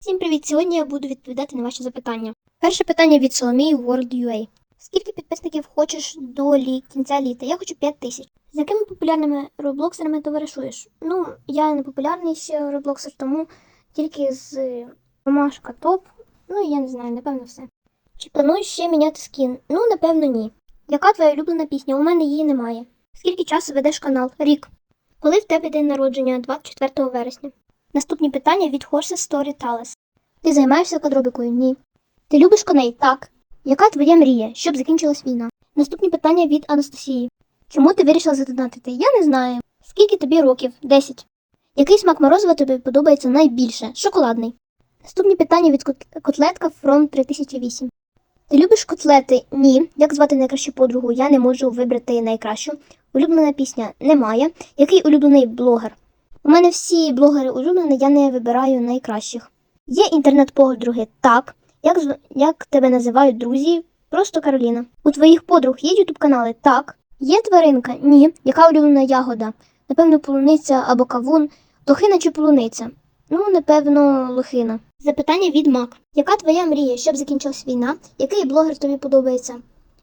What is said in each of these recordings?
Всім привіт! Сьогодні я буду відповідати на ваші запитання. Перше питання від Соломії World.ua. Скільки підписників хочеш до лі- кінця літа? Я хочу 5 тисяч. З якими популярними роблоксерами товаришуєш? Ну, я не популярний ще роблоксер, тому тільки з е, Ромашка топ. Ну, я не знаю, напевно, все. Чи плануєш ще міняти скін? Ну, напевно, ні. Яка твоя улюблена пісня? У мене її немає. Скільки часу ведеш канал? Рік. Коли в тебе день народження? 24 вересня. Наступні питання від Horses Story Tales. Ти займаєшся квадробікою? Ні. Ти любиш коней? Так. Яка твоя мрія, щоб закінчилась війна? Наступні питання від Анастасії. Чому ти вирішила задонатити? Я не знаю. Скільки тобі років? 10. Який смак морозива тобі подобається найбільше? Шоколадний. Наступні питання від кот- котлетка From 3008. Ти любиш котлети? Ні. Як звати найкращу подругу? Я не можу вибрати найкращу. Улюблена пісня немає. Який улюблений блогер? У мене всі блогери улюблені, я не вибираю найкращих. Є інтернет-подруги? Так. Як, як тебе називають друзі? Просто Кароліна. У твоїх подруг є ютуб канали? Так. Є тваринка? Ні. Яка улюблена ягода? Напевно, полуниця або кавун. Лохина чи полуниця? Ну, напевно, лохина. Запитання від Мак. Яка твоя мрія, щоб закінчилась війна? Який блогер тобі подобається?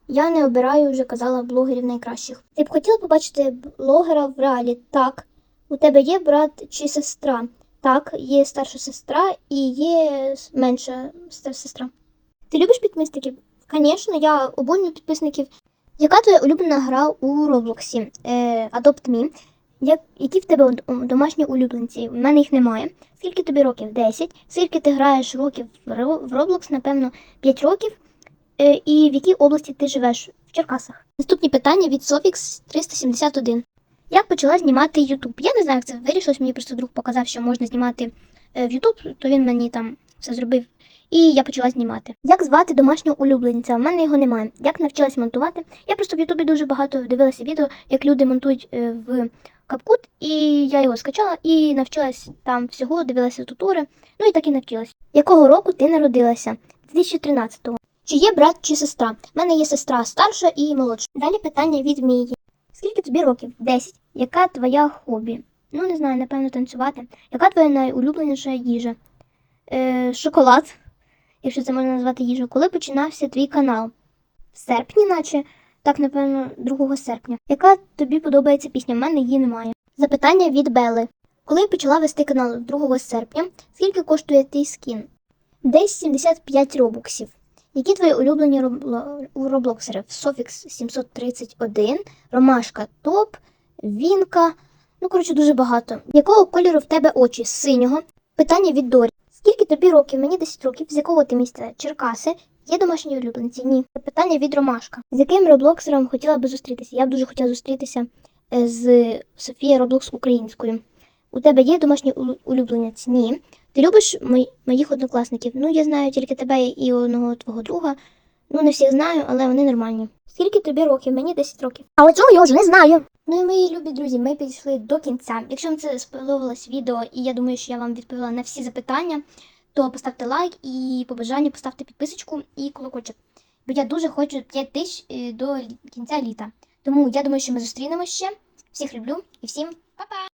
Я не обираю, вже казала, блогерів найкращих. Ти б хотіла побачити блогера в реалі? Так. У тебе є брат чи сестра? Так, є старша сестра і є менша сестра. Ти любиш підписників? Звісно, я обожнюю підписників. Яка твоя улюблена гра у Роблоксі? Е, Adopt Me. Як, які в тебе домашні улюбленці? У мене їх немає. Скільки тобі років? 10. Скільки ти граєш років в Ро- в Roblox? Напевно, 5 років. Е, і в якій області ти живеш? В Черкасах. Наступні питання від Sofix 371. Як почала знімати YouTube? Я не знаю, як це вирішилось. Мені просто друг показав, що можна знімати е, в YouTube, то він мені там все зробив. І я почала знімати. Як звати домашнього улюбленця? У мене його немає. Як навчилась монтувати? Я просто в Ютубі дуже багато дивилася відео, як люди монтують е, в CapCut, і я його скачала і навчилась там всього, дивилася тутури. Ну і так і навчилась. Якого року ти народилася? 2013-го. Чи є брат чи сестра? У мене є сестра старша і молодша. Далі питання від Мії. Скільки тобі років? 10. Яка твоя хобі? Ну, не знаю, напевно, танцювати. Яка твоя найулюбленіша їжа? Е, шоколад, якщо це можна назвати їжею. Коли починався твій канал? В серпні, наче? Так, напевно, 2 серпня. Яка тобі подобається пісня? В мене її немає. Запитання від Бели. Коли я почала вести канал 2 серпня, скільки коштує твій скін? Десь 75 робоксів. Які твої улюблені у роблоксери? Софікс 731, Ромашка Топ, Вінка. Ну, коротше, дуже багато. Якого кольору в тебе очі? Синього. Питання від Дорі. Скільки тобі років? Мені 10 років. З якого ти місця? Черкаси. Є домашні улюбленці? Ні. Питання від Ромашка. З яким роблоксером хотіла би зустрітися? Я б дуже хотіла зустрітися е, з Софія Роблокс українською. У тебе є домашній улю- улюбленець? Ні. Ти любиш мої- моїх однокласників? Ну, я знаю тільки тебе і одного твого друга. Ну, не всіх знаю, але вони нормальні. Скільки тобі років? Мені 10 років. Але цього я вже не знаю. Ну і мої любі друзі, ми підійшли до кінця. Якщо вам це сподобалось відео, і я думаю, що я вам відповіла на всі запитання, то поставте лайк і по бажанню поставте підписочку і колокольчик. Бо я дуже хочу 5 тисяч е, до кінця літа. Тому я думаю, що ми зустрінемося ще. Всіх люблю і всім!